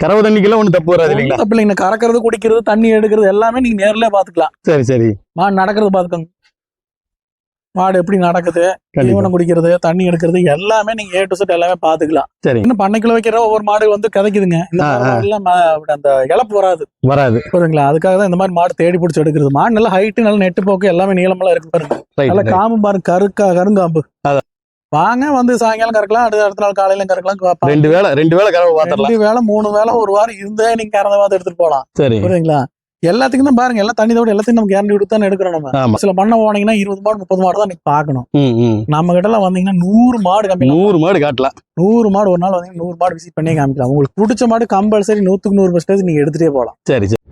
கறவை தண்ணிக்கெல்லாம் ஒண்ணு தப்பு வராது இல்லைங்களா? தப்பு இல்லைங்க கறக்கிறது குடிக்கிறது தண்ணி எடுக்கிறது எல்லாமே நீங்க நேர்லயே பாத்துக்கலாம். சரி சரி. மாடு நடக்கிறது பாத்துக்கோங்க. மாடு எப்படி நடக்குது தீவனம் குடிக்கிறது தண்ணி எடுக்கிறது எல்லாமே நீங்க ஏ டு செட் எல்லாமே பாத்துக்கலாம். சரி. இன்னும் பண்ணைக்குள்ள வைக்கிற ஒவ்வொரு மாடு வந்து கிதைக்குதுங்க அந்த இழப்பு வராது. வராது. புரியுதுங்களா? அதுக்காக தான் இந்த மாதிரி மாடு தேடி பிடிச்சி எடுக்கிறது. மாடு நல்லா ஹைட்டு நல்ல நெட்டு போக்கு எல்லாமே நீளமெல்லாம் இருக்கு பாருங்க. நல்ல காம்பு பாருங்க கருக்கா கருங்காம்பு. வாங்க வந்து சாயங்காலம் கறக்கலாம் அடுத்த அடுத்த நாள் காலையில கறக்கலாம் ரெண்டு வேளை ரெண்டு வேளை கறவை பாத்திரலாம். ரெண்டு வேளை மூணு வேளை ஒரு வாரம் இருந்தே நீங்க கறந்த பார்த்து எடுத்துட்டு போலாம். சரி. புரியுதுங்களா? எல்லாத்துக்கும் தான் பாருங்க எல்லாம் தண்ணி தவிர எல்லாத்தையும் நம்ம கேரண்டி கொடுத்து தானே எடுக்கிறோம் நம்ம. சில பண்ண போனீங்கன்னா இருபது மாடு முப்பது மாடு தான் நீங்க பாக்கணும் நம்ம கிட்ட எல்லாம் வந்தீங்கன்னா நூறு மாடு கம்மி நூறு மாடு காட்டலாம். நூறு மாடு ஒரு நாள் வந்தீங்கன்னா நூறு மாடு விசிட் பண்ணி காமிக்கலாம். உங்களுக்கு பிடிச்ச மாடு கம்பல்சரி நூத்துக்கு நூறு பர்சன்டேஜ் நீங்க எடுத்துட்டே போகலாம். சரி சரி.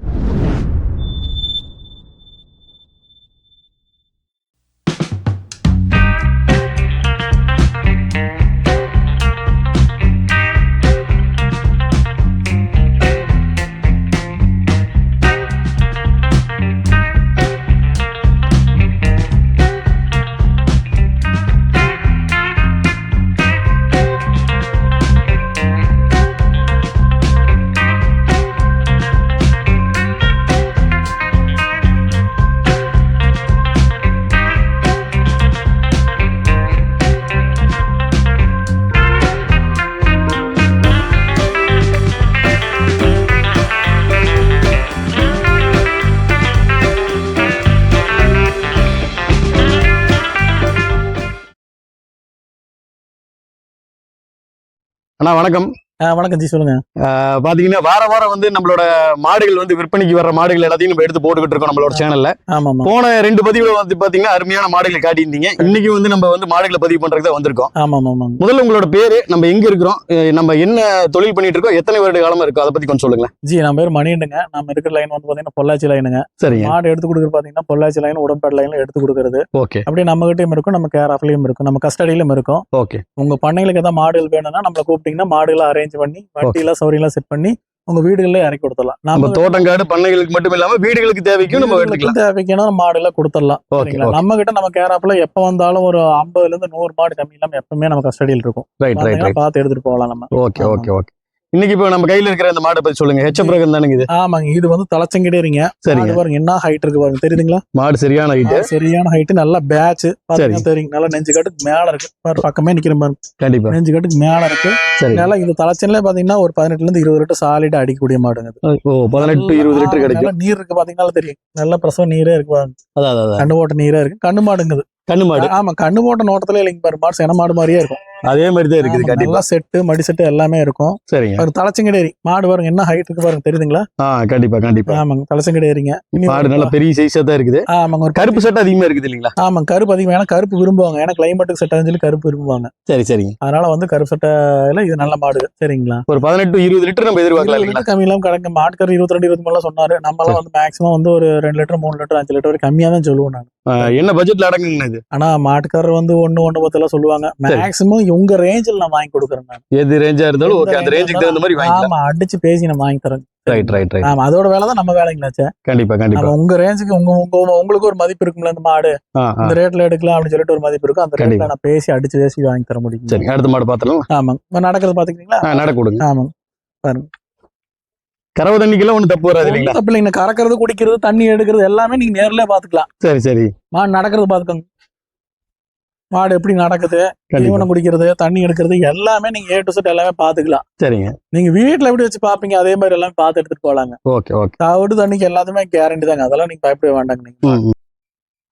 அண்ணா வணக்கம். வணக்கம் ஜி சொல்லுங்க. பாத்தீங்கன்னா வார வாரம் வந்து நம்மளோட மாடுகள் வந்து விற்பனைக்கு வர்ற மாடுகள் எல்லாத்தையும் நம்ம எடுத்து போட்டுக்கிட்டு இருக்கோம் நம்மளோட சேனல்ல ஆமா போன ரெண்டு பதிவுல வந்து பாத்தீங்கன்னா அருமையான மாடுகளை காட்டியிருந்தீங்க. இன்னைக்கு வந்து நம்ம வந்து மாடுகளை பதிவு பண்றதுக்கு தான் வந்திருக்கோம். ஆமா ஆமா முதல்ல உங்களோட பேரு நம்ம எங்க இருக்கிறோம் நம்ம என்ன தொழில் பண்ணிட்டு இருக்கோம் எத்தனை வருட காலமா இருக்கோ அதை பத்தி கொஞ்சம் சொல்லுங்களேன். ஜி நம்ம பேர் மணிண்டுங்க நம்ம இருக்கிற லைன் வந்து பாத்தீங்கன்னா பொள்ளாச்சி லைனுங்க சரிங்க. மாடு எடுத்து கொடுக்குறது பாத்தீங்கன்னா பொள்ளாச்சி லைன் உடம்பேடு லைன்ல எடுத்து கொடுக்குறது. ஓகே. அப்படியே நம்ம கிட்டயும் இருக்கும் நம்ம கேர் ஆஃப்லயும் இருக்கும் நம்ம கஸ்டடியிலும் இருக்கும். ஓகே. உங்க பண்ணைகளுக்கு ஏதாவது மாடுகள் வேணும்னா நம்மள கூப்பிட்டீங்கன்னா மாடுகளை அரேஞ்ச் பண்ணி வண்டியெல்லாம் சௌரியெல்லாம் செட் பண்ணி உங்க வீடுகளிலே இறக்கி கொடுத்துடலாம். நம்ம தோட்டங்காடு பண்ணைகளுக்கு மட்டும் இல்லாம வீடுகளுக்கு தேவைக்கும் நம்ம எடுத்துக்கலாம். தேவைக்கான மாடுகளை கொடுத்துடலாம். ஓகே சரிங்களா? நம்ம கிட்ட நம்ம கேர் ஆப்ல எப்ப வந்தாலும் ஒரு ஐம்பதுல இருந்து நூறு மாடு கம்மி இல்லாம எப்பவுமே நம்ம கஸ்டடியில் இருக்கும். பார்த்து எடுத்துட்டு போகலாம் நம்ம. ஓகே ஓகே ஓகே இன்னைக்கு இப்போ நம்ம கையில இருக்கிற இந்த மாடை பத்தி சொல்லுங்க. ஹெச்எப் ரகம் தானுங்க இது. ஆமாங்க இது வந்து தலைச்சங்கிடேரிங்க சரிங்க. அது பாருங்க என்ன ஹைட் இருக்கு பாருங்க தெரியுதுங்களா? மாடு சரியான ஹைட் சரியான ஹைட் நல்ல பேட்ச் பாத்தீங்கன்னா தெரியுங்க நல்லா நெஞ்சு கட்டுக்கு மேல இருக்கு. பாரு பக்கமே நிக்கிற பாருங்க கண்டிப்பா. நெஞ்சு கட்டுக்கு மேல இருக்கு. சரி நல்லா இந்த தலைச்சன்ல பாத்தீங்கன்னா ஒரு பதினெட்டுல இருந்து இருபது லிட்டர் சாலிடா அடிக்கக்கூடிய மாடுங்க. ஓ பதினெட்டு இருபது லிட்டர் கிடைக்கும். நீர் இருக்கு பாத்தீங்கன்னா தெரியும். நல்ல பிரசவ நீரே இருக்கு பாருங்க. கண்ணு போட்ட நீரே இருக்கு. கண்ணு மாடுங்குது கண்ணு மாடு. ஆமா கண்ணு போட்ட நோட்டத்துல இல்லைங்க பாரு மாடு சென மாடு மாதிரியே இருக்கும். அதே மாதிரி தான் இருக்குது கண்டிப்பா. செட்டு மடி செட்டு எல்லாமே இருக்கும். சரிங்க. பாருங்க தலைச்சங்கடேரி மாடு பாருங்க என்ன ஹைட் இருக்கு பாருங்க தெரியுதுங்களா? ஆ கண்டிப்பா கண்டிப்பா. ஆமாங்க தலைச்சங்கடேரிங்க. மாடு நல்ல பெரிய சைஸா தான் இருக்குது. ஆமாங்க ஒரு கருப்பு சட்டை அதிகமா இருக்குது இல்லைங்களா? ஆமாங்க கருப்பு அதிகம் ஏன்னா கருப்பு விரும்புவாங்க. ஏன்னா கிளைமேட்டுக்கு செட் சொல்லி கருப்பு விரும்புவாங்க. சரி சரிங்க. அதனால வந்து கருப்பு சட்டையில இது நல்ல மாடு சரிங்களா? ஒரு பதினெட்டு இருபது லிட்டர் நம்ம எதிர்பார்க்கலாம் இல்லைங்களா? கம்மி இல்லாம கிடக்கு. மாட்டுக்கர் இருபத்தி ரெண்டு இருபத்தி மூணுலாம் சொன்னாரு. நம்ம எல்லாம் வந்து மேக்ஸிமம் வந்து ஒரு ரெண்டு லிட்டர் மூணு லிட்டர் அஞ்சு லிட்டர் வரைக்கும் கம்மியா தான் சொல்லுவோம் நாங்க. என்ன பட்ஜெட்ல அடங்குங்கண்ணா இது? ஆனா மாட்டுக்காரர் வந்து ஒண்ணு ஒண்ணு பத்து எல்லாம் சொல்லுவாங்க. மேக்ஸிமம் உங்க ரேஞ்சில் நான் வாங்கி கொடுக்குறேன் நான். எது ரேஞ்சா இருந்தாலும் ஓகே அந்த ரேஞ்சுக்கு தகுந்த மாதிரி வாங்கிக்கலாம். ஆமா அடிச்சு பேசி நான் வாங்கி தரேன். ரைட் ரைட் ரைட் ஆமா அதோட வேலை தான் நம்ம வேலைங்களாச்சே கண்டிப்பா கண்டிப்பா. உங்க ரேஞ்சுக்கு உங்க உங்க உங்களுக்கு ஒரு மதிப்பு இருக்கும்ல இந்த மாடு. இந்த ரேட்ல எடுக்கலாம் அப்படின்னு சொல்லிட்டு ஒரு மதிப்பு இருக்கும். அந்த ரேட்ல. நான் பேசி அடிச்சு பேசி வாங்கி தர முடியும் சரி அடுத்த மாடு பாத்திரலாம் ஆமாங்க. இப்ப நடக்கிறது பாத்துக்கிறீங்களா ஆ நட கொடுங்க ஆமாங்க. கறவை தண்ணிக்கெல்லாம் ஒன்றும் தப்பு வராது இல்லைங்களா? தப்பு இல்லைங்க. கறக்கிறது குடிக்கிறது தண்ணி எடுக்கிறது எல்லாமே நீங்க நேர்ல பாத்துக்கலாம் சரி சரி. மாடு நடக்கிறது பாத்துக்கோங்க மாடு எப்படி நடக்குது தீவனம் குடிக்கிறது தண்ணி எடுக்கிறது எல்லாமே நீங்க ஏ டு செட் எல்லாமே பாத்துக்கலாம் சரிங்க. நீங்க வீட்ல எப்படி வச்சு பாப்பீங்க அதே மாதிரி எல்லாமே பார்த்து எடுத்துட்டு போலாங்க. Okay okay. தவிடு தண்ணிக்கு எல்லாத்துமே கேரண்டி தாங்க. அதெல்லாம் நீங்க பயப்பட வேண்டாங்க நீங்க.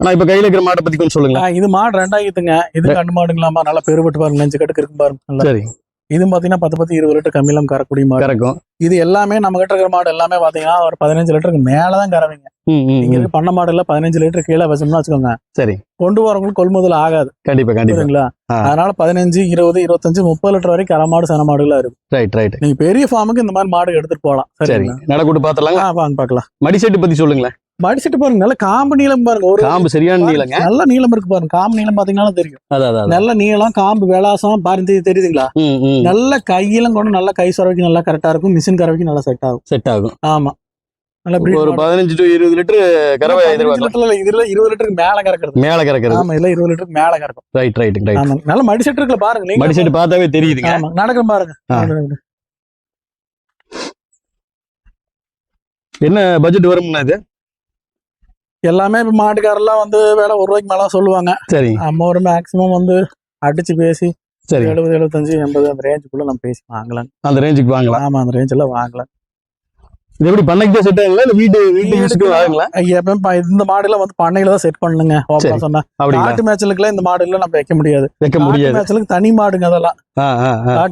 ஆனா இப்ப கையில இருக்கிற மாட்டை பத்தி கொஞ்சம் சொல்லுங்களேன். ஆ, இது மாடு ரெண்டாயிரத்துங்க. இது கண்டு மாடுங்களாமா நல்லா பெருபட்டு பாருங்க நெஞ்சு கட்டுக்கு இருக்கு பாருங்க. சரி இதுவும் பாத்தீங்கன்னா பத்து பத்து இருபது லிட்டர் கம்மியெல்லாம் கறக்கூடிய மாடு. கறக்கும். இது எல்லாமே நம்ம கிட்ட இருக்கிற மாடு எல்லாமே பாத்தீங்கன்னா ஒரு பதினஞ்சு லிட்டருக்கு மேலதான் கறவைங்க. நீங்க. இருக்க பண்ண மாடுல பதினஞ்சு லிட்டர் கீழே வச்சோம்னா வச்சுக்கோங்க. சரி. கொண்டு வரவங்களுக்கு கொள்முதல் ஆகாது. கண்டிப்பா கண்டிப்பா. அதனால பதினஞ்சு இருபது இருபத்தஞ்சு முப்பது லிட்டர் வரைக்கும் கரை மாடு சன மாடுகளா இருக்கு ரைட் ரைட் நீங்க பெரிய ஃபார்முக்கு இந்த மாதிரி மாடு எடுத்துட்டு போகலாம். சரி. நடக்கூட்டு பாத்திரலாங்க? ஆ, வாங்க பாக்கலாம். மடி செட்டு பத்தி சொல்லுங்களேன். மடிச்சிட்டு பாருங்க நல்ல காம்பு நீளம் பாருங்க. ஒரு காம்பு சரியான நீளங்க? நல்ல நீளம் இருக்கு பாருங்க. காம்பு நீளம் பாத்தீங்கன்னா தெரியும். நல்ல நீளம் காம்பு விளாசம் பாருங்க தெரி- தெரியுதுங்களா? நல்ல கையிலும் கொண்டு நல்ல கை சொரவைக்கு நல்லா கரெக்டா இருக்கும். மிஷின் கறவைக்கு நல்லா செட் ஆகும். செட் ஆகும். ஆமா. ஒரு மாடு. பதினஞ்சு டு இருபது லிட்டர் கறவை எதிர்பார்க்கலாம். இதுல இருபது லிட்டருக்கு மேல கறக்கிறது. மேல கறக்கிறது. ஆமா இல்ல இருபது லிட்டருக்கு மேல கறக்கும். ரைட் ரைட் ரைட் நல்ல மடிசெட்டு இருக்குல்ல பாருங்க நீங்க மடி செட்டு பார்த்தாவே தெரியுதுங்க. ஆமா நடக்கிற பாருங்க. என்ன பட்ஜெட் வரும்னா இது? எல்லாமே இப்ப மாட்டுக்காரெல்லாம் வந்து வேலை ஒரு ரூபாய்க்கு மேல சொல்லுவாங்க. சரிங்க நம்ம ஒரு மேக்ஸிமம் வந்து அடிச்சு பேசி சரிங்க எழுபது எழுபத்தஞ்சு எண்பது அந்த ரேஞ்சுக்குள்ள நம்ம பேசி வாங்கலாம். அந்த ரேஞ்சுக்கு வாங்கலாம். ஆமா அந்த ரேஞ்சில் வாங்கலாம். இது எப்படி பண்ணைக்கு செட் ஆகுங்களா? இல்ல வீட்டு வீட்டு யூஸ்க்கு எப்பயும் ப- இந்த மாடுல வந்து பண்ணையில தான் செட் பண்ணுங்க சரி. சொன்னா. அப்படிங்களா? நாட்டு மேய்ச்சலுக்குலாம் இந்த மாடுல நம்ம வைக்க முடியாது. வைக்க நாட்டு முடியாது. மேய்ச்சலுக்கு தனி மாடுங்க அதெல்லாம். ஆ, ஆ, ஆ.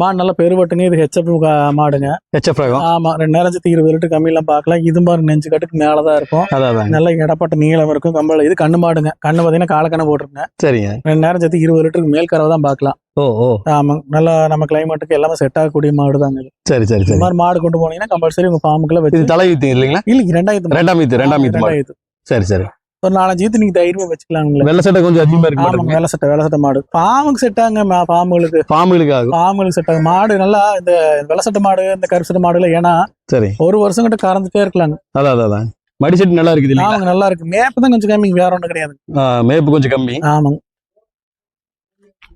மாடு நல்லா பெருவட்டுங்க இது ஹெச்எப் மாடுங்க. HF ரகம் ஆமா ரெண்டு நேரம் சேர்த்து இருபது லிட்டர் கம்மியெல்லாம் பார்க்கலாம். இது மாதிரி நெஞ்சு கட்டுக்கு மேலதான் இருக்கும். அதான் நல்ல இடப்பட்ட நீளம் இருக்கும். கம்பள இது கண்ணு மாடுங்க. கண்ணு பார்த்தீங்கன்னா காலக்கண்ணு போட்டிருங்க சரிங்க. ரெண்டு நேரம் சேர்த்து இருபது லிட்டருக்கு மேல் கறவை தான் பார்க்கலாம். ஓ ஓ. ஆமா நல்லா நம்ம கிளைமேட்டுக்கு எல்லாமே செட் ஆகக்கூடிய மாடு தாங்க சரி சரி இந்த சரி மாதிரி மாடு கொண்டு போனீங்கன்னா கம்பல்சரி உங்க ஃபார்முக்குள்ள வச்சு தலை ஈத்து இல்லைங்களா? இல்லைங்க ரெண்டாயிரத்து ரெண்டாம் ஈத்து ரெண்டாம் ரெண்டாயிரத்து சரி சரி. ஒரு நாலஞ்சு ஈத்து நீங்க தைரியமா வச்சுக்கலாங்களே வெள்ளை சட்டை கொஞ்சம் அதிகமா இருக்க ஆமாங்க வேலை சட்டை வேலை சட்டை மாடு. பாம்புக்கு செட் ஆகுங்க பாம்புகளுக்கு. ஃபார்முகளுக்கு ஆகும். பாம்புகளுக்கு செட் ஆகும். மாடு நல்லா இந்த வெள்ளை சட்டை மாடு இந்த கருப்பு சட்டை மாடுல ஏன்னா சரி. ஒரு வருஷம் கிட்ட கறந்துட்டே இருக்கலாங்க. அதான் அதான் மடி செட்டு நல்லா இருக்குது ஆமாங்க நல்லா இருக்கு. மேப்பு தான் கொஞ்சம் கம்மிங்க வேற ஒண்ணும் கிடையாது. ஆ, மேய்ப்பு கொஞ்சம் கம்மி. ஆமாங்க.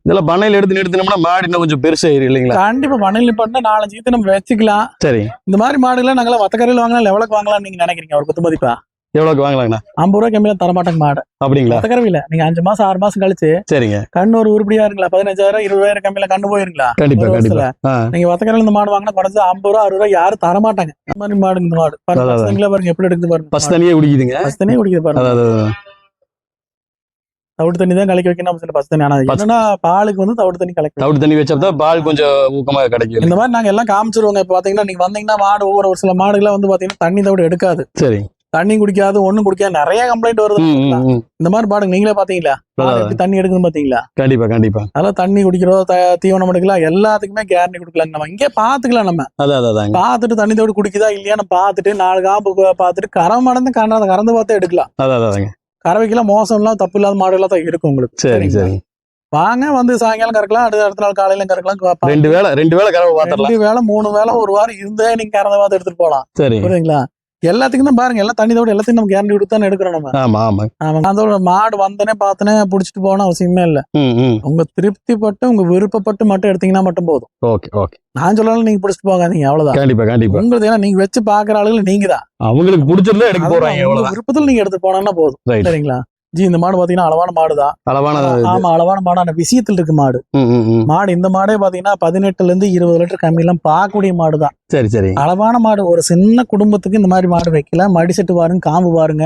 இதெல்லாம் பண்ணையில எடுத்து நிறுத்தினோம்னா மாடு இன்னும் கொஞ்சம் பெருசாயிரும் இல்லைங்களா? கண்டிப்பா பண்ணையில் பண்ணா நாலஞ்சு நம்ம வச்சுக்கலாம். சரி. இந்த மாதிரி மாடுகளை நாங்களா வத்தக்கரையில் வாங்கலாம் எவ்வளவுக்கு வாங்கலாம் நீங்க நினைக்கிறீங்க? ஒரு குத்து மதிப்பா? எவ்வளவுக்கு வாங்கலாங்கண்ணா? ஐம்பது ரூபாய் கம்மியில தரமாட்டாங்க மாடு. அப்படிங்களா? வத்தக்கரையில நீங்க அஞ்சு மாசம் ஆறு மாசம் கழிச்சு சரிங்க. கண்ணு ஒரு உருப்படியா இருங்களா பதினஞ்சாயிரம் இருபதாயிரம் கம்மியில கண்ணு போயிருங்களா? கண்டிப்பா கண்டிப்பா. நீங்க வத்தக்கரையில இந்த மாடு வாங்கினா குறைஞ்சது ஐம்பது ரூபா அறுபது ரூபா யாரும் தரமாட்டாங்க. இந்த மாதிரி மாடு இந்த மாடு. பாருங்க எப்படி எடுக்குது பாருங்க. ஃபர்ஸ்ட் தனியே குடிக்குதுங்க? பஸ் தண்ணியே குடிக்குது பாருங்க. தவிடு தண்ணி தான் கலக்கி வைக்கணும் சில பஸ் தண்ணி. ஆனா பச்ச- என்னன்னா பாலுக்கு வந்து தவிடு தண்ணி கலக்கி தவிடு தண்ணி வச்சா பால் கொஞ்சம் ஊக்கமா கிடைக்கும். இந்த மாதிரி நாங்க எல்லாம் காமிச்சிருவோங்க. இப்ப பாத்தீங்கன்னா நீங்க வந்தீங்கன்னா மாடு ஒவ்வொரு ஒரு சில மாடுகளை வந்து பாத்தீங்கன்னா தண்ணி தவிடு எடுக்காது. சரி. தண்ணி குடிக்காது ஒண்ணும் குடிக்காது நிறைய கம்ப்ளைண்ட் வருது. இந்த மாதிரி பாடுங்க நீங்களே பாத்தீங்களா? தண்ணி எடுக்குதுன்னு பாத்தீங்களா? கண்டிப்பா கண்டிப்பா. அதெல்லாம் தண்ணி குடிக்கிறோம் தீவனம் எடுக்கலாம் எல்லாத்துக்குமே கேரண்டி கொடுக்கலாம். நம்ம இங்கே பாத்துக்கலாம் நம்ம. பார்த்துட்டு தண்ணி தோடு குடிக்குதா இல்லையான்னு பார்த்துட்டு நாலு காம்பு கு- பார்த்துட்டு கரை மடந்து கறந்து கறந்து பார்த்து எடுக்கலாம். கறவைக்கெல்லாம் மோசம் இல்லாம தப்பு இல்லாத மாடு எல்லாம் தான் இருக்கும் உங்களுக்கு. சரி சரிங்களா? சரி. வாங்க வந்து சாயங்காலம் கறக்கலாம் அடுத்த அடுத்த நாள் காலையில கறக்கலாம் ரெண்டு வேளை ரெண்டு வேளை கறவை ரெண்டு வேளை மூணு வேளை ஒரு வாரம் இருந்தே நீங்க கறந்த பார்த்து எடுத்துட்டு போலாம் சரி. புரியுதுங்களா? எல்லாத்துக்கும் தான் பாருங்க எல்லாம் தண்ணி தோடு எல்லாத்தையும் நம்ம கேரண்டி கொடுத்து தானே எடுக்கிறோம் நம்ம. ஆமா ஆமா. ஆமா அதோட மாடு வந்தனே பார்த்தனே புடிச்சிட்டு போனா அவசியமே இல்ல. உங்க திருப்திப்பட்டு உங்க விருப்பப்பட்டு மட்டும் எடுத்தீங்கன்னா மட்டும் போதும். Okay okay. நான் சொல்லலாம் நீங்க புடிச்சிட்டு போகாதீங்க அவ்வளவுதான். கண்டிப்பா கண்டிப்பா. உங்களுக்கு ஏன்னா நீங்க வச்சு பாக்குற ஆளுகள் நீங்க தான் அவங்களுக்கு பிடிச்சிருந்தா எடுக்க போறாங்க விருப்பத்துல நீங்க எடுத்து போனோம்னா போதும். சரிங்களா? ஜி இந்த மாடு பாத்தீங்கன்னா அளவான மாடுதான் அளவான இது. ஆமா அளவான மாடான விஷயத்துல இருக்கு மாடு. மாடு இந்த மாடே பாத்தீங்கன்னா பதினெட்டுல இருந்து இருபது லிட்டர் கம்மி எல்லாம் பார்க்கக்கூடிய மாடுதான். சரி சரி. அளவான மாடு. ஒரு சின்ன குடும்பத்துக்கு இந்த மாதிரி மாடு வைக்கலாம் மடி செட்டு பாருங்க காம்பு பாருங்க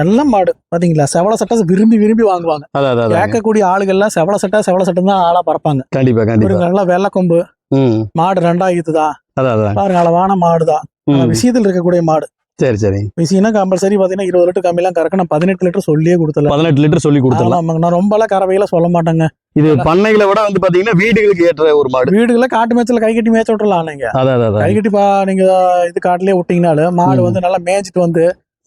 நல்ல மாடு பாத்தீங்களா? செவல சட்டை விரும்பி விரும்பி வாங்குவாங்க. கேட்கக்கூடிய ஆளுகள்லாம் செவல சட்டை செவல சட்டை தான் ஆளா பறப்பாங்க. கண்டிப்பா கண்டிப்பா. நல்லா வெள்ளை கொம்பு. மாடு ரெண்டாயிரத்துதான் பாருங்க அளவான மாடுதான். விஷயத்தில் இருக்கக்கூடிய மாடு. சரி சரி. விஷயம்னா கம்பல்சரி பாத்தீங்கன்னா இருபது லிட்டர் கம்மியெல்லாம் கறக்க நான் பதினெட்டு லிட்டர் சொல்லியே கொடுத்தல. பதினெட்டு லிட்டர் சொல்லி கொடுத்துடலாம் ஆமாங்க. நான் ரொம்ப எல்லாம் கறவையில சொல்ல மாட்டேங்க. இது பண்ணைகளை விட வந்து பாத்தீங்கன்னா வீடுகளுக்கு ஏற்ற ஒரு மாடு. வீடுகளை காட்டு மேய்ச்சல கை கட்டி மேய்ச்ச விட்டுறலாம் நீங்க கை கட்டி பா நீங்க இது காட்டுலயே விட்டீங்கனாலும் மாடு. வந்து நல்லா மேய்ச்சிட்டு வந்து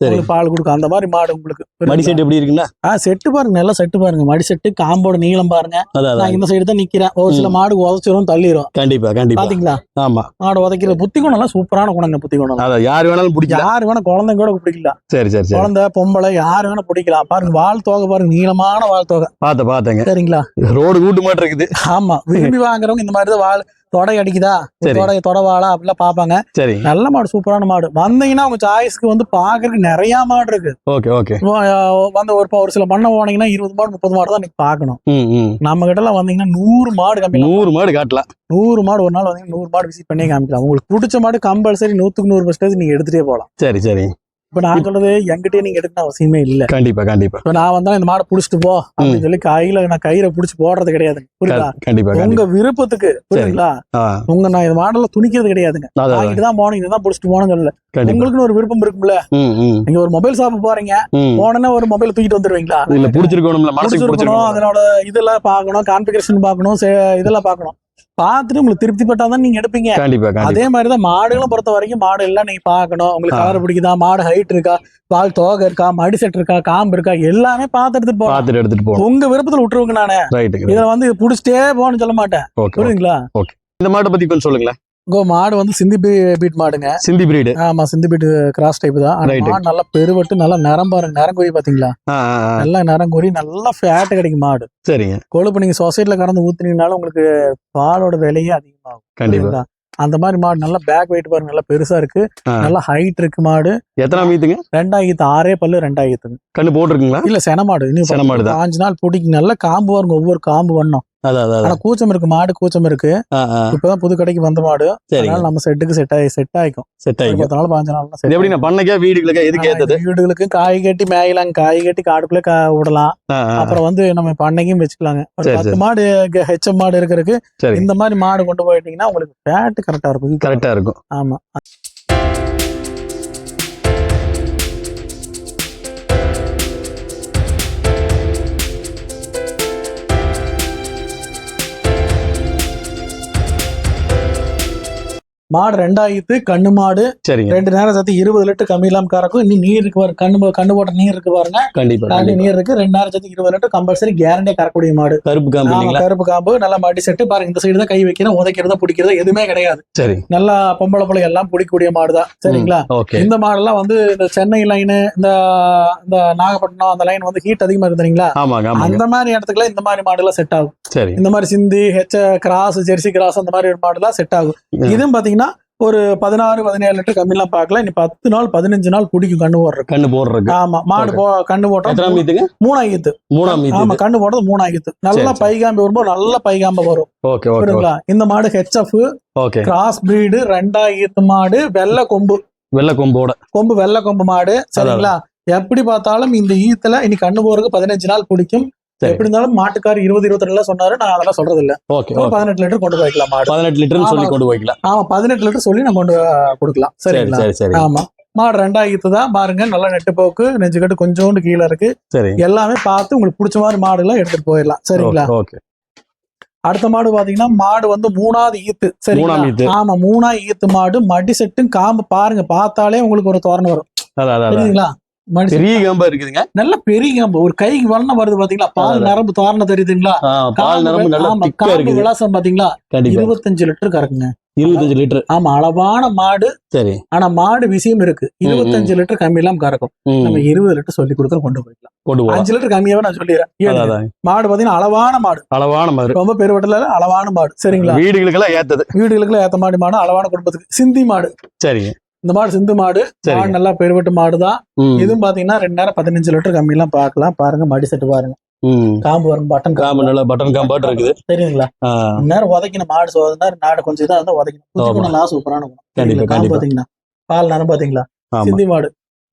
உங்களுக்கு பால் கொடுக்கும் அந்த மாதிரி மாடு உங்களுக்கு மடி செட் எப்படி இருக்குன்னா? ஆ செட்டு பாருங்க நல்லா செட்டு பாருங்க. மடி செட்டு காம்போட நீளம் பாருங்க. நான் இந்த சைடு தான் நிக்கிறேன். ஒரு சில. மாடு உதச்சிரும் தள்ளிரும். கண்டிப்பா கண்டிப்பா. பாத்தீங்களா? ஆமா. மாடு உதைக்கிற புத்தி குணம் எல்லாம் சூப்பரான குணங்க புத்தி குணம் அதான் யார் வேணாலும் பிடிக்கலாம். யாரு வேணா குழந்தைங்க கூட பிடிக்கலாம். சரி சரி குழந்தை பொம்பளை யாரு வேணா பிடிக்கலாம். பாருங்க வால் தோகை பாருங்க நீளமான வால் தோகை. பார்த்த பார்த்தேங்க. சரிங்களா? ரோடு கூட்டு மாட்டு இருக்குது ஆமா விரும்பி வாங்குறவங்க இந்த மாதிரி தான் வால் தொடை அடிக்குதா. தொடை தொடவாளா? அப்படிலாம் பாப்பாங்க சரி. நல்ல மாடு சூப்பரான மாடு. வந்தீங்கன்னா உங்க சாய்ஸ்க்கு வந்து பாக்குறதுக்கு நிறைய மாடு இருக்கு. Okay okay. வந்து ஒரு ஒரு சில பண்ண போனீங்கன்னா இருபது மாடு முப்பது மாடு தான் நீங்க பாக்கணும் நம்ம கிட்ட எல்லாம் வந்தீங்கன்னா நூறு மாடு காமிக்கலாம். நூறு மாடு காட்டலாம். நூறு மாடு ஒரு நாள் வந்தீங்கன்னா நூறு மாடு விசிட் பண்ணி காமிக்கலாம். உங்களுக்கு பிடிச்ச மாடு கம்பல்சரி நூத்துக்கு நூறு பர்சன்டேஜ் நீங்க எடுத்துட்டே போகலாம். சரி சரி. இப்ப நான் சொல்றது என்கிட்டயே நீங்க எடுக்கணும் அவசியமே இல்ல. கண்டிப்பா கண்டிப்பா. இப்ப நான் வந்தா இந்த மாடை புடிச்சிட்டு போ அப்படின்னு சொல்லி கையில நான் கயிறை புடிச்சு போடுறது கிடையாது புரியுதா? கண்டிப்பா உங்க விருப்பத்துக்கு புரியுதுங்களா? ஆ. உங்க நான் இந்த மாடல துணிக்கிறது கிடையாதுங்க. அதான் அதான். வாங்கிட்டு தான் போனோம் இதுதான் புடிச்சிட்டு போனோம்னு சொல்லல. உங்களுக்குன்னு ஒரு விருப்பம் இருக்கும்ல? நீங்க ஒரு மொபைல் ஷாப் போறீங்க போனோன்னா ஒரு மொபைல் தூக்கிட்டு வந்துருவீங்களா? இல்ல பிடிச்சிருக்கணும் அதனோட இதெல்லாம் பார்க்கணும் கான்ஃபிகரேஷன் பார்க்கணும் சே- இதெல்லாம் பார்க்கணும். பார்த்துட்டு உங்களுக்கு திருப்திப்பட்டாதான் நீங்க எடுப்பீங்க. கண்டிப்பா அதே மாதிரிதான் மாடுகளும் பொறுத்த வரைக்கும் மாடு எல்லாம் நீங்க பார்க்கணும். உங்களுக்கு. கலர் பிடிக்குதா? மாடு ஹைட் இருக்கா? பால் தோகை இருக்கா? மடி செட் இருக்கா? காம்பு இருக்கா? எல்லாமே பார்த்து எடுத்துட்டு பார்த்துட்டு எடுத்துட்டு போகணும். உங்க விருப்பத்துல விட்டுருவங்க நானு. இதுல வந்து புடிச்சிட்டே போகணும்னு சொல்ல மாட்டேன். புரியுதுங்களா? இந்த மாட்டை பத்தி கொஞ்சம் சொல்லுங்களேன். உங்க மாடு வந்து சிந்தி பீட் மாடுங்க. சிந்தி பிரீடு ஆமா சிந்தி பீட் கிராஸ் டைப் தான். ஆனா. மாடு நல்லா பெருவட்டு நல்லா நிறம் பாருங்க. நிறங்குறி பாத்தீங்களா. நல்லா நிறங்குறி நல்லா ஃபேட் கிடைக்கும் மாடு. சரிங்க. கொழுப்பு நீங்க சொசைட்டில கறந்து ஊத்துனீங்கனாலும் உங்களுக்கு பாலோட விலையே அதிகமாகும். கண்டிப்பா? அந்த மாதிரி மாடு நல்லா பேக் வெயிட் பாருங்க. நல்லா பெருசா இருக்கு. நல்லா ஹைட் இருக்கு மாடு. எத்தனை மீத்துங்க? ரெண்டாயிரத்து ஆறே பல்லு ரெண்டாயிரத்துங்க. கண்ணு போட்டிருக்குங்களா? இல்ல சென மாடு. இன்னும் சென மாடு. அஞ்சு நாள் பிடிக்கும் நல்லா காம்பு வருங்க ஒவ்வொரு காம்பு வண்ணம். ஆனா கூச்சம் இருக்கு மாடு கூச்சம் இருக்கு. இப்பதான் புது கடைக்கு வந்த மாடு. அதனால நம்ம செட்டுக்கு செட் ஆகி செட் ஆயிக்கும். செட் ஆகிக்கும் பத்து நாள் பாஞ்சு நாள் இது எப்படிங்க பண்ணைக்கா வீடுகளுக்கா எதுக்கு ஏத்தது? வீடுகளுக்கு காய் கட்டி மேயலாம் காய் கட்டி காடுக்குள்ள கா- விடலாம். அப்புறம் வந்து நம்ம பண்ணைக்கும் வச்சுக்கலாங்க. ஒரு பத்து. மாடு ஹெச்எம் மாடு இருக்கிறதுக்கு இந்த மாதிரி மாடு கொண்டு போயிட்டீங்கன்னா உங்களுக்கு ஃபேட் கரெக்டா இருக்கும். கரெக்டா இருக்கும். ஆமா மாடு ரெண்டாயிரத்து கண்ணு மாடு. சரிங்க. ரெண்டு நேரம் சேர்த்து இருபது லிட்டர் கம்மி இல்லாம கறக்கும். இன்னும் நீர் இருக்கு பாருங்க. கண்ணு கண்ணு போட்ட நீர் இருக்கு பாருங்க. கண்டிப்பா. நீர் இருக்கு. ரெண்டு நேரம் சேர்த்து இருபது லிட்டர் கம்பல்சரி கேரண்டியா கறக்கூடிய மாடு. கருப்பு காம்பு கருப்பு காம்பு. நல்லா மடி செட்டு பாருங்க. இந்த சைடு தான் கை வைக்கிறேன் உதைக்கிறதா பிடிக்கிறதா எதுவுமே கிடையாது. சரி. நல்லா பொம்பளை பிள்ளை எல்லாம் பிடிக்கக்கூடிய மாடு தான் சரிங்களா? இந்த மாடெல்லாம் வந்து இந்த சென்னை லைனு இந்த இந்த நாகப்பட்டினம் அந்த லைன் வந்து ஹீட் அதிகமா இருந்தீங்களா அந்த மாதிரி இடத்துக்குலாம் இந்த மாதிரி மாடுலாம் செட் ஆகும். சரி. இந்த மாதிரி சிந்தி ஹெச்ச கிராஸ் ஜெர்சி கிராஸ் அந்த மாதிரி மாடுலாம் செட் ஆகும். இதுவும் பாத்தீங்கன்னா ஒரு பதினாறு பதினேழு லிட்டர் கம்மிலாம் பார்க்கலாம் இனி பத்து நாள் பதினஞ்சு நாள் குடிக்கும் கண்ணு போடுறதுக்கு கண்ணு போடுறதுக்கு. ஆமா மாடு போ கண்ணு மீத்துங்க மூணாயிரத்து மூணாம் ஆமா கண்ணு போடுறது மூணாயிரத்து நல்லா. பைகாம்பு வரும்போது நல்ல பைகாம்பு வரும். புரியுதுங்களா? இந்த மாடு ஹெச்எஃப் ஓகே கிராஸ் பிரீடு ரெண்டாயிரத்து மாடு வெள்ளை கொம்பு. வெள்ளை கொம்போட. கொம்பு வெள்ளை கொம்பு மாடு. சரிங்களா? எப்படி பார்த்தாலும் இந்த ஈத்துல இனி கண்ணு போறதுக்கு பதினஞ்சு நாள் பிடிக்கும். எப்படி இருந்தாலும் மாட்டுக்கார் இருபது இருபத்தி ரெண்டுல சொன்னாரு நான் அதெல்லாம் சொல்றது இல்ல ஓகே. பதினெட்டு லிட்டர் கொண்டு போய்க்கலாம் மாடு. பதினெட்டு லிட்டர்னு சொல்லி. கொண்டு போய்க்கலாம். ஆமா பதினெட்டு லிட்டர் சொல்லி நம்ம கொண்டு கொடுக்கலாம். சரி சரிங்களா? சரி சரி. ஆமா. மாடு ரெண்டாயிரத்து தான் பாருங்க நல்ல நெட்டு போக்கு நெஞ்சுக்கட்டு கொஞ்சோண்டு கீழே இருக்கு. சரி. எல்லாமே பார்த்து உங்களுக்கு பிடிச்ச மாதிரி மாடுலாம் எடுத்துட்டு போயிடலாம். சரிங்களா? ஓகே. அடுத்த மாடு பாத்தீங்கன்னா மாடு வந்து மூணாவது ஈத்து. சரிங்களா? ஆமா மூணா ஈத்து மாடு. மடி செட்டும் காம்பு பாருங்க பார்த்தாலே உங்களுக்கு ஒரு தோரணை வரும். அதான் மடி. பெரிய கம்பா இருக்குதுங்க. நல்ல பெரிய காம்பு. ஒரு கைக்கு வண்ணம் வருது பாத்தீங்களா? பால். நரம்பு தோரணை தெரியுதுங்களா? பால் நரம்பு நல்லா காம்பு விலாசம் பாத்தீங்களா? இருபத்தஞ்சு லிட்டர் கறக்குங்க. இருபத்தஞ்சு லிட்டர். ஆமா அளவான மாடு. சரி. ஆனா மாடு விஷயம் இருக்கு. இருபத்தஞ்சு லிட்டர் கம்மி இல்லாம கறக்கும். நம்ம இருபது லிட்டர் சொல்லி கொடுத்து கொண்டு போய்க்கலாம் கொண்டு போகலாம். அஞ்சு லிட்டர் கம்மியாவே நான் சொல்லிடுறேன். மாடு பாத்தீங்கன்னா அளவான மாடு. அளவான மாதிரி ரொம்ப பெருவட்டல அளவான மாடு. சரிங்களா? வீடுகளுக்கெல்லாம் ஏத்தது. வீடுகளுக்குள்ள ஏத்த மாடு மாடு அளவான குடும்பத்துக்கு. சிந்தி மாடு. சரிங்க இந்த மாடு சிந்து மாடு. மாடு நல்லா பெருவட்டு மாடு தான் இதுவும் பாத்தீங்கன்னா ரெண்டு நேரம் பதினஞ்சு லிட்டர் கம்மி எல்லாம் பார்க்கலாம். பாருங்க மடி செட்டு பாருங்க. காம்பு வரும் பட்டன் காம்பு. நல்லா பட்டன் காம்பாட்டு இருக்குது. தெரியுங்களா நேரம் உதைக்கின மாடு சோதனை நாடு கொஞ்சம் இதா இருந்தா உதைக்கணும். குணம் சூப்பரான? காம்பு. பாத்தீங்கன்னா பால் நேரம் பாத்தீங்களா? சிந்தி மாடு.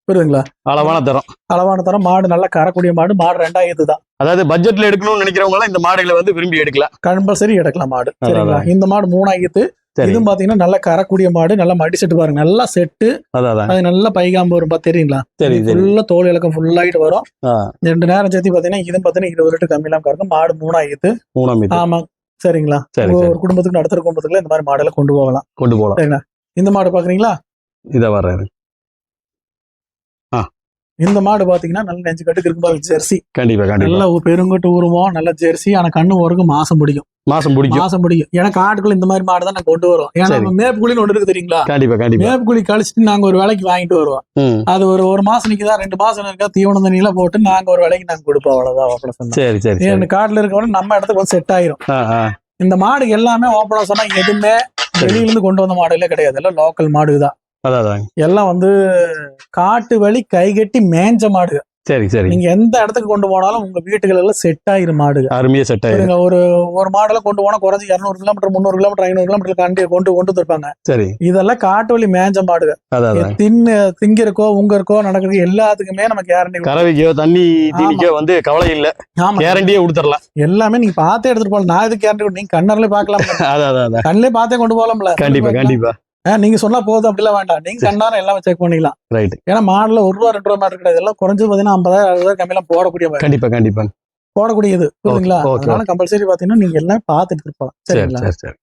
புரியுதுங்களா? அளவான தரம். அளவான தரம் மாடு நல்லா கறக்கூடிய மாடு. மாடு ரெண்டாயிரத்து தான். அதாவது பட்ஜெட்ல எடுக்கணும்னு நினைக்கிறவங்க எல்லாம் இந்த மாடுகளை வந்து விரும்பி எடுக்கலாம். கம்பல்சரி எடுக்கலாம் மாடு. சரிங்களா? இந்த மாடு மூணாயிரத்து இதுவும் பாத்தீங்கன்னா நல்லா கறக்கூடிய மாடு நல்லா மடி செட்டு பாருங்க. நல்லா செட்டு. அது நல்லா பைகாம்பு வரும். தெரியுங்களா? ஃபுல்லா தோல் இலக்கம் ஃபுல்லாயிட்டு வரும். ஆ. ரெண்டு நேரம் சேர்த்து பாத்தீங்கன்னா இதுவும் பாத்தீங்கன்னா இருபது லிட்டர் கம்மி இல்லாம கறக்கும். மாடு மூணாயிரத்து. ஆமா. சரிங்களா? சரி ஒரு குடும்பத்துக்கு நடுத்தர குடும்பத்துக்குள்ள இந்த மாதிரி மாடெல்லாம் கொண்டு போகலாம். கொண்டு போகலாம். இந்த மாடு பாக்குறீங்களா? இத வர்றாரு. இந்த மாடு பாத்தீங்கன்னா நல்ல நெஞ்சு கட்டுக்கு இருக்கும் பாருங்க ஜெர்சி. கண்டிப்பா கண்டிப்பா. நல்ல பெருங்கட்டு உருவம் நல்ல ஜெர்சி. ஆனா கண்ணு ஒருக்கு மாசம் பிடிக்கும். மாசம் பிடிக்கும். மாசம் பிடிக்கும். ஏன்னா காட்டுக்குள்ள இந்த மாதிரி மாடு தான் நாங்க கொண்டு வரோம். ஏன்னா மேப்புக்குழின்னு ஒன்று இருக்கு தெரியுங்களா? கண்டிப்பா கண்டிப்பா. மேப்புக்குழி கழிச்சிட்டு நாங்க ஒரு வேலைக்கு வாங்கிட்டு வருவோம். அது ஒரு ஒரு மாசம் நிக்குதா ரெண்டு மாசம் இருக்கா தீவனம் தண்ணியில போட்டு நாங்க ஒரு வேலைக்கு நாங்க கொடுப்போம். அவ்வளவுதான் சரி சரி ஏன் காட்டுல இருக்கவன நம்ம இடத்துக்கு வந்து செட் ஆயிரும். இந்த மாடு எல்லாமே ஓப்பனா சொன்னா எதுவுமே வெளியில இருந்து கொண்டு வந்த மாடுகளே கிடையாது. எல்லாம் லோக்கல் மாடு தான். அதான் அதான் எல்லாம் வந்து காட்டு வழி கை கட்டி மேஞ்ச மாடு சரி சரி. நீங்க எந்த இடத்துக்கு கொண்டு போனாலும் உங்க வீட்டுகள் எல்லாம் செட் ஆயிரும் மாடுக அருமையா செட் சரிங்க, ஒரு ஒரு மாடெல்லாம் கொண்டு போனா குறைஞ்சி இரநூறு கிலோமீட்டர் முந்நூறு கிலோமீட்டர் ஐநூறு கிலோமீட்டர் கண்டி கொண்டு கொண்டு வந்திருப்பாங்க. சரி. இதெல்லாம் காட்டு வழி மேஞ்ச மாடுக தின்னு திங்கிறக்கோ உங்கருக்கோ நடக்கிறதுக்கு எல்லாத்துக்குமே நம்ம கேரண்டி கறவைக்கோ தண்ணி தீனிக்கோ வந்து கவலை இல்ல. கேரண்டியே கொடுத்துடலாம். எல்லாமே நீங்க பார்த்தே எடுத்துட்டு போகலாம் நான் எதுக்கு கேரண்டி நீங்க கண்ணர்ல பாக்கலாம் கண்ணிலே பார்த்தே கொண்டு போகலாம்ல கண்டிப்பா கண்டிப்பா. நீங்க சொன்னா போதும் அப்படிலாம் வேண்டாம். நீங்க கண்ணாரம் எல்லாமே செக் பண்ணிக்கலாம். ரைட் ஏன்னா மாடுல ஒரு ரூபா ரெண்டு ரூபா மாடு கிடையாது எல்லாம் குறைஞ்சது பாத்தீங்கன்னா ஐம்பதாயிரம் அறுபதாயிரம் கம்மியெல்லாம் போடக்கூடிய. கண்டிப்பா கண்டிப்பா. போடக்கூடியது புரியுதுங்களா. அதனால கம்பல்சரி பாத்தீங்கன்னா நீங்க எல்லாம் போகலாம் சரி சரிங்களா? சரி சரி.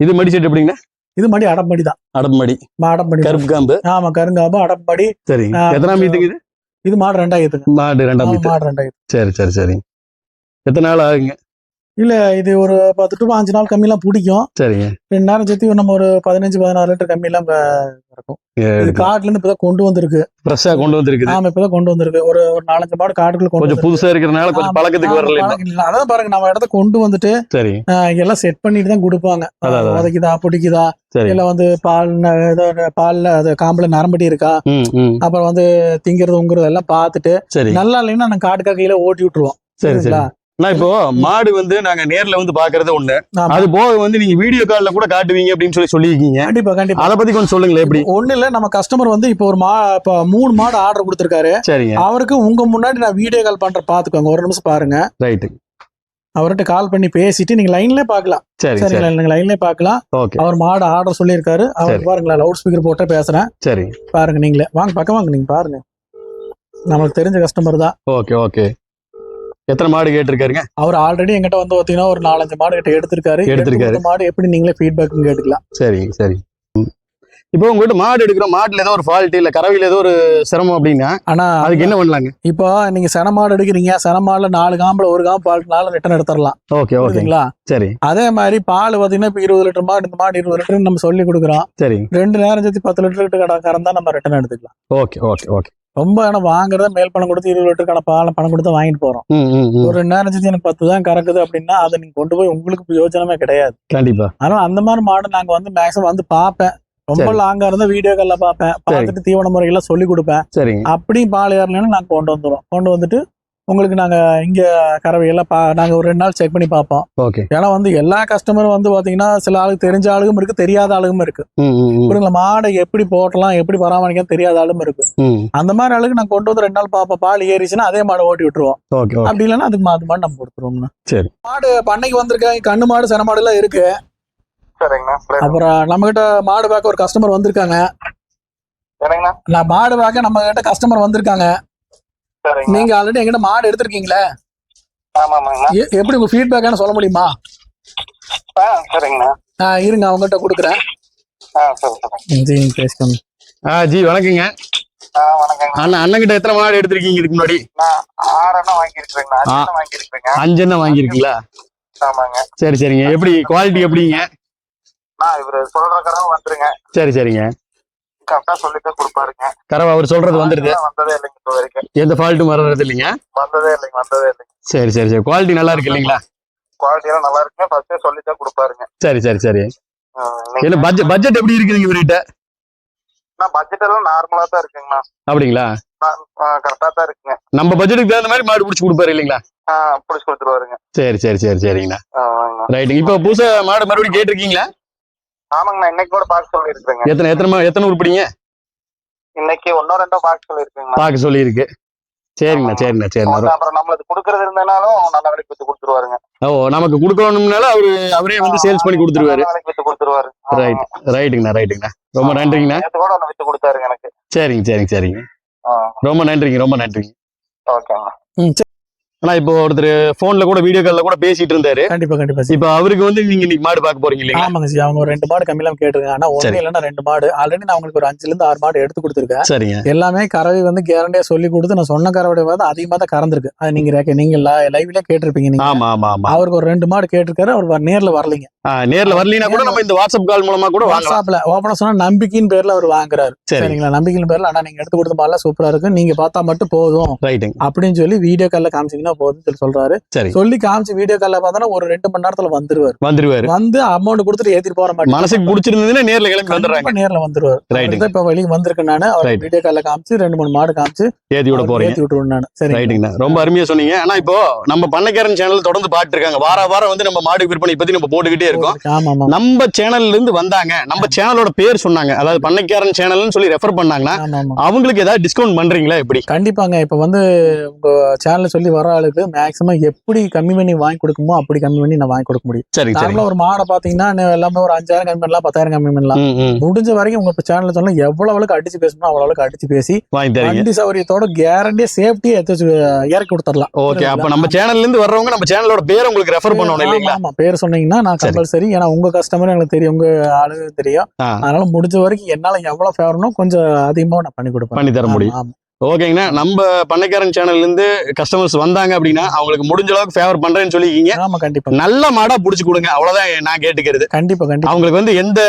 இது மடி செட் எப்படிங்கண்ணா? இது மடி அடம்படி தான். அடப்பு மடி. அடம்படி கருப்பு ஆமா கருங்காம்பு அடம்படி சரி. எத்தனாம் மீத்துக்கு இது? இது மாடு ரெண்டாயிரத்துக்கு மாடு ரெண்டாம் மாடு ரெண்டாயிரத்து சரி சரி சரி. எத்தனை நாள் ஆகுங்க? இல்ல இது ஒரு பத்து டு அஞ்சு நாள் கம்மியெல்லாம் பிடிக்கும். சரிங்க. ரெண்டு நேரம் சேர்த்து நம்ம ஒரு பதினஞ்சு பதினாறு லிட்டர் கம்மியெல்லாம் இருக்கும் இது காட்டுல இருந்து இப்பதான் கொண்டு வந்திருக்கு. ஃப்ரெஷ்ஷா கொண்டு வந்திருக்குது. ஆமா இப்பதான் கொண்டு வந்திருக்கு. ஒரு ஒரு நாலஞ்சு மாடு காட்டுக்குள்ள கொண்டு கொஞ்சம் வந்திருக்கு. புதுசா இருக்கிறதுனால கொஞ்சம் பழக்கத்துக்கு வரல. அதான் பாருங்க நம்ம இடத்த கொண்டு வந்துட்டு சரி. எல்லாம் செட் பண்ணிட்டு தான் கொடுப்பாங்க. உதைக்குதா பிடிக்குதா? இல்ல வந்து பால் பால்ல அது காம்புல நரம்படி இருக்கா? அப்புறம் வந்து திங்கிறது உங்கிறது எல்லாம் பார்த்துட்டு சரி. நல்லா இல்லைன்னா நாங்க காட்டுக்கா கையில ஓட்டி விட்டுருவோம். சரி சரி. சரிங்களா? நான் இப்போ மாடு வந்து நாங்க நேர்ல வந்து பாக்குறது ஒண்ணு. அது போக வந்து நீங்க வீடியோ கால்ல கூட காட்டுவீங்க அப்படின்னு சொல்லி சொல்லியிருக்கீங்க. கண்டிப்பா கண்டிப்பா. அத பத்தி கொஞ்சம் சொல்லுங்களேன் எப்படி? ஒண்ணு இல்ல நம்ம கஸ்டமர் வந்து இப்போ ஒரு மா இப்போ மூணு மாடு ஆர்டர் கொடுத்திருக்காரு. சரிங்க. அவருக்கு உங்க முன்னாடி நான் வீடியோ கால் பண்ற பாத்துக்கோங்க ஒரு நிமிஷம் பாருங்க. ரைட்டு அவர்கிட்ட கால் பண்ணி பேசிட்டு நீங்க லைன்லயே பாக்கலாம். சரி சரி. சரிங்களா நீங்க லைன்லயே பாக்கலாம். ஓகே அவர் மாடு ஆர்டர் சொல்லியிருக்காரு. அவர் சரி. பாருங்களா லவுட் ஸ்பீக்கர் போட்டே பேசுறேன். சரி. பாருங்க நீங்களே. வாங்க பக்கம் வாங்க நீங்க பாருங்க. நம்மளுக்கு தெரிஞ்ச கஸ்டமர் தான். ஓகே ஓகே எத்தனை மாடு கேட்டிருக்காருங்க? அவர் ஆல்ரெடி எங்கிட்ட வந்து பாத்தீங்கன்னா ஒரு நாலஞ்சு மாடு கிட்ட எடுத்திருக்காரு. எடுத்திருக்காரு. எடுத்து மாடு எப்படி நீங்களே ஃபீட்பேக் கேட்டுக்கலாம். சரி சரி. இப்போ உங்ககிட்ட மாடு எடுக்கிறோம். மாட்டுல ஏதோ ஒரு ஃபால்ட் இல்ல கறவையில ஏதோ ஒரு சிரமம் அப்படின்னா ஆனா அதுக்கு என்ன பண்ணலாங்க? இப்போ நீங்க சென மாடு எடுக்கிறீங்க. சென மாடுல நாலு காம்புல ஒரு காம்பு பால்னால ரிட்டர்ன் எடுத்துடலாம் ஓகே ஓகே. புரியுதுங்களா? சரி. அதே மாதிரி பால் பாத்தீங்கன்னா இப்ப இருபது லிட்டர் மாடு இந்த மாடு இருபது லிட்டர் நம்ம சொல்லி கொடுக்குறோம். சரி. ரெண்டு நேரம் சேர்த்து பத்து லிட்டர் கிட்ட கடை கறந்தா நம்ம ரிட்டர்ன் எடுத்துக்கலாம். Okay okay okay. ரொம்ப ஏன்னா வாங்குறத மேல் பணம் கொடுத்து இருபது லிட்டர் கடை பால் பணம் கொடுத்து வாங்கிட்டு போறோம். ஒரு ரெண்டு நேரம் சேர்த்து எனக்கு பத்து தான் கறக்குது அப்படின்னா அதை நீங்க கொண்டு போய் உங்களுக்கு பிரயோஜனமே கிடையாது. கண்டிப்பா. அதனால அந்த மாதிரி மாடு நாங்க வந்து மேக்ஸிமம் வந்து பார்ப்பேன் ரொம்ப. லாங்கா இருந்தா வீடியோ கால்ல பார்ப்பேன் பார்த்துட்டு தீவன முறைகள்லாம் சொல்லி கொடுப்பேன். அப்படியும் பால் ஏறலைன்னா நாங்க கொண்டு வந்துடுவோம் கொண்டு வந்துட்டு உங்களுக்கு நாங்க இங்க கறவையெல்லாம் பா நாங்க ஒரு ரெண்டு நாள் செக் பண்ணி பார்ப்போம். ஓகே ஏன்னா வந்து எல்லா கஸ்டமரும் வந்து பாத்தீங்கன்னா சில ஆளுக்கு தெரிஞ்ச ஆளுகும் இருக்கு தெரியாத ஆளுகும் இருக்கு. ம் ம் ம். புரியுங்களா மாடை எப்படி போட்டலாம் எப்படி பராமரிக்கலாம் தெரியாத ஆளும் இருக்கு. ம். அந்த மாதிரி ஆளுக்கு நான் கொண்டு வந்து ரெண்டு நாள் பார்ப்போம். பால் ஏறிச்சுன்னா அதே மாடை ஓட்டி விட்டுருவோம். அப்படி இல்லைன்னா அதுக்கு மாடு மாடு நம்ம கொடுத்துருவோம்ண்ணா. சரி. மாடு பண்ணைக்கு வந்திருக்காங்க கண்ணு மாடு சென மாடு எல்லாம் இருக்கு அப்புறம் நம்ம கிட்ட மாடு பார்க்க ஒரு கஸ்டமர் வந்திருக்காங்க. நான் மாடு பார்க்க நம்ம கிட்ட கஸ்டமர் வந்திருக்காங்க. நீங்க ஆல்ரெடி எங்கிட்ட மாடு எடுத்திருக்கீங்களே? எப்படி உங்க ஃபீட்பேக்கான சொல்ல முடியுமா? ஆ இருங்க அவங்ககிட்ட கொடுக்குறேன். ஆ சரி சரி. ஜி பேசிக்கோங்க. ஆ ஜி வணக்கங்க. அண்ணன் கிட்ட எத்தனை மாடு எடுத்திருக்கீங்க இதுக்கு முன்னாடி? அஞ்சு எண்ணம் வாங்கியிருக்கீங்களா? ஆமாங்க. சரி சரிங்க. எப்படி குவாலிட்டி எப்படிங்க? சரி சரிங்க. கரெக்டா சொல்லிட்டு கொடுப்பாருங்க. கறவை அவர் சொல்றது வந்துருது வந்ததே இல்லைங்க இப்போ வரைக்கும். எந்த ஃபால்ட்டும் வர்றது இல்லைங்க? வந்ததே இல்லைங்க வந்ததே இல்லைங்க. சரி சரி சரி. குவாலிட்டி நல்லா இருக்கு இல்லைங்களா? குவாலிட்டி எல்லாம் நல்லா இருக்குங்க. ஃபர்ஸ்டே சொல்லித்தான் கொடுப்பாருங்க. சரி சரி சரி. என்ன பட்ஜெட் பட்ஜெட் எப்படி இருக்குதுங்க இவர்கிட்ட? நான் பட்ஜெட் எல்லாம் நார்மலா தான் இருக்குங்கண்ணா. அப்படிங்களா? கரெக்டா தான் இருக்குங்க. நம்ம பட்ஜெட்டுக்கு தகுந்த மாதிரி மாடு பிடிச்சி கொடுப்பாரு இல்லைங்களா? பிடிச்சி கொடுத்துருவாருங்க. சரி சரி சரி சரிங்கண்ணா. ரைட்டுங்க இப்போ புதுசா மாடு மறுபடியும் கேட்டிருக்கீங்களா? ஆமாங்கண்ணா இன்னைக்கு கூட பார்க்க சொல்லியிருக்கிறேங்க எத்தனை எத்தனை எத்தனை உருப்படிங்க? இன்னைக்கு ஒன்னோ ரெண்டோ பார்க்க சொல்லியிருக்கேங்கண்ணா. பார்க்க சொல்லியிருக்கு. சரிங்கண்ணா சரிண்ணா சரிண்ணா அப்புறம் நம்மளுக்கு கொடுக்கறது இருந்தனாலும் நல்ல விலைக்கு வித்து கொடுத்துருவாருங்க. ஓ நமக்கு கொடுக்கணும்னால அவரு அவரே வந்து சேல்ஸ் பண்ணி கொடுத்துருவாரு. வித்து கொடுத்துருவாரு. ரைட் ரைட்டுங்கண்ணா ரைட்டுங்கண்ணா ரொம்ப நன்றிங்கண்ணா. கூட ஒண்ணு வித்து கொடுத்தாருங்க எனக்கு. சரிங்க சரிங்க சரிங்க. ஆ, ரொம்ப நன்றிங்க ரொம்ப நன்றிங்க. ஓகேங்க ம் சரி. ஆனா இப்போ ஒருத்தர் போன்ல கூட வீடியோ கால்ல கூட பேசிட்டு இருந்தாரு. கண்டிப்பா கண்டிப்பா இப்போ அவருக்கு வந்து நீங்க இன்னைக்கு மாடு பார்க்க போறீங்க இல்லைங்களா? ஆமாங்க ஜி அவங்க ஒரு ரெண்டு மாடு கம்மியெல்லாம் கேட்டிருக்காங்க. ஆனா. ஒண்ணு இல்லைன்னா ரெண்டு மாடு. ஆல்ரெடி நான் உங்களுக்கு ஒரு அஞ்சுல இருந்து ஆறு மாடு எடுத்து கொடுத்துருக்கேன். சரிங்க. எல்லாமே கறவை வந்து கேரண்டியா சொல்லி கொடுத்து நான் சொன்ன கறவை வந்து அதிகமா தான் கறந்துருக்கு. அது நீங்க நீங்க லைவ்ல கேட்டிருப்பீங்க நீங்க. ஆமா ஆமா ஆமா. அவருக்கு ஒரு ரெண்டு மாடு கேட்டிருக்காரு. அவர் நேர்ல வரலைங்க. நேர்ல வரலீனா கூட நம்ம இந்த வாட்ஸ்அப் கால் மூலமா கூட வாட்ஸ்அப்ல ஓபனா சொன்னா நம்பிக்கையின் பேர்ல அவர் வாங்குறாரு. சரி. சரிங்களா? நம்பிக்கையின் பேர்ல ஆனா நீங்க எடுத்து கொடுத்த மாடலாம் சூப்பரா இருக்கு. நீங்க பார்த்தா மட்டும் போதும். அப்படின்னு சொல்லி வீடியோ கால்ல காமிச்சீங்கன்னா போதும் சொல்லி சொல்றாரு. சரி. சொல்லி காமிச்சு வீடியோ கால்ல பார்த்தோன்னா ஒரு ரெண்டு மணி நேரத்துல வந்துருவாரு. வந்துருவாரு. வந்து அமௌண்ட் கொடுத்துட்டு ஏத்திட்டு போற மாட்டேன் மனசுக்கு பிடிச்சிருந்ததுன்னா நேர்ல கிளம்பி வந்துடுறாங்க. நேர்ல வந்துருவாரு. இப்ப வெளியே வந்திருக்கேன் நானு. அவர். வீடியோ கால்ல காமிச்சு ரெண்டு மூணு மாடு காமிச்சு ஏத்தி விட போறீங்க. ஏத்தி விட்டுருவேன் நானு. சரி ரைட்டுங்கண்ணா ரொம்ப அருமையா சொன்னீங்க. ஆனா இப்போ நம்ம பண்ணைக்காரன் சேனல் தொடர்ந்து பாட்டு இருக்காங்க வார வாரம் வந்து நம்ம மாடு விற்பனை பத்தி நம்ம போட்டுக்கிட்டே இருக்கோம். நம்ம சேனல்ல இருந்து வந்தாங்க. நம்ம சேனலோட பேர் சொன்னாங்க. அதாவது பண்ணைக்காரன் சேனல்னு சொல்லி ரெஃபர் பண்ணாங்கன்னா அவங்களுக்கு ஏதாவது டிஸ்கவுண்ட் பண்றீங்களா எப்படி? கண்டிப்பாங்க. இப்ப வந்து உங்க சேனல்ல சொல்லி வர ஆளுக்கு மேக்ஸிமம் எப்படி கம்மி பண்ணி வாங்கி கொடுக்குமோ அப்படி கம்மி பண்ணி நான் வாங்கி கொடுக்க முடியும். சரி நார்மலா ஒரு மாடை பாத்தீங்கன்னா எல்லாமே ஒரு அஞ்சாயிரம் கம்மி பண்ணலாம் பத்தாயிரம் கம்மி பண்ணலாம். முடிஞ்ச வரைக்கும் உங்க சேனல்ல சொன்னா எவ்வளவு அளவுக்கு அடிச்சு பேசணும் அவ்வளவு அளவுக்கு அடிச்சு பேசி வண்டி சௌகரியத்தோட கேரண்டியா சேஃப்டியா எடுத்து இறக்கி கொடுத்துடலாம். ஓகே அப்ப நம்ம சேனல்ல இருந்து வர்றவங்க நம்ம சேனலோட பேரை உங்களுக்கு ரெஃபர் பண்ணணும் இல்லைங்களா? ஆமா, பேர் சொன்னீங்கன்னா நான் சரி. கம்பல்சரி ஏன்னா உங்க கஸ்டமர் எனக்கு தெரியும் உங்க ஆளு தெரியும். அதனால முடிஞ்ச வரைக்கும் என்னால எவ்வளவு ஃபேவரனோ கொஞ்சம் அதிகமா நான் பண்ணி கொடுப்பேன். பண்ணி தர முடியும். ஆமா. ஓகேங்கண்ணா. நம்ம பண்ணைக்காரன் சேனல்ல இருந்து கஸ்டமர்ஸ் வந்தாங்க அப்படின்னா அவங்களுக்கு முடிஞ்ச அளவுக்கு ஃபேவர் பண்றேன்னு சொல்லிக்கிங்க ஆமா கண்டிப்பா. நல்ல மாடா புடிச்சு கொடுங்க. அவ்வளவுதான் நான் கேட்டுக்கிறது. கண்டிப்பா கண்டிப்பா. அவங்களுக்கு வந்து எந்த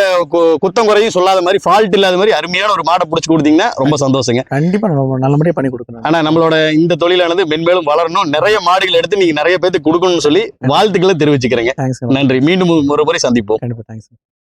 குத்தம் குறையும் சொல்லாத மாதிரி ஃபால்ட் இல்லாத மாதிரி அருமையான ஒரு மாடை புடிச்சு கொடுத்தீங்கன்னா ரொம்ப சந்தோஷங்க. கண்டிப்பா நம்ம நல்லபடியா பண்ணி கொடுக்கணும். ஆனா நம்மளோட இந்த தொழிலானது மென்மேலும் வளரணும். நிறைய மாடுகள் எடுத்து நீங்க நிறைய பேருக்கு கொடுக்கணும்னு சொல்லி வாழ்த்துக்களை தெரிவிச்சுக்கிறேங்க. நன்றி. மீண்டும் ஒரு முறை சந்திப்போம். கண்டிப்பா தேங்க்ஸ்